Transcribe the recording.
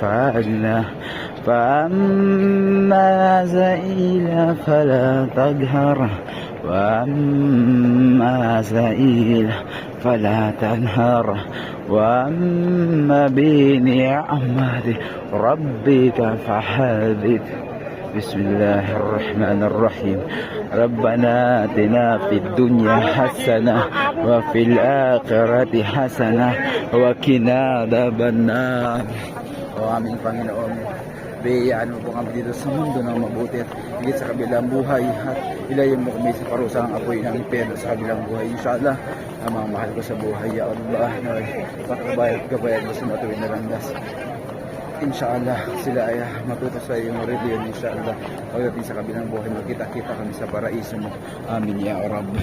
فعلنا فأما زئيل فلا تقهر وأما زئيل فلا تنهر. وأما بنعمة ربك فحدث بسم الله الرحمن الرحيم ربنا آتنا في الدنيا حسنة وفي الآخرة حسنة وقنا عذاب النار O aming Panginoon, biyayaan mo po kami dito sa mundo ng mabuti at higit sa kabilang buhay at ilayo mo kami sa parusang apoy ng impyerno sa kabilang buhay. Inshallah, ang mga mahal ko sa buhay, ya Allah, na pagkabayad kabayad mo sa matuwid na landas. Inshallah, sila ay matuto sa iyong reliyon. Inshallah, pagdating sa kabilang buhay, magkita-kita kami sa paraiso mo. Amin ya Rabb.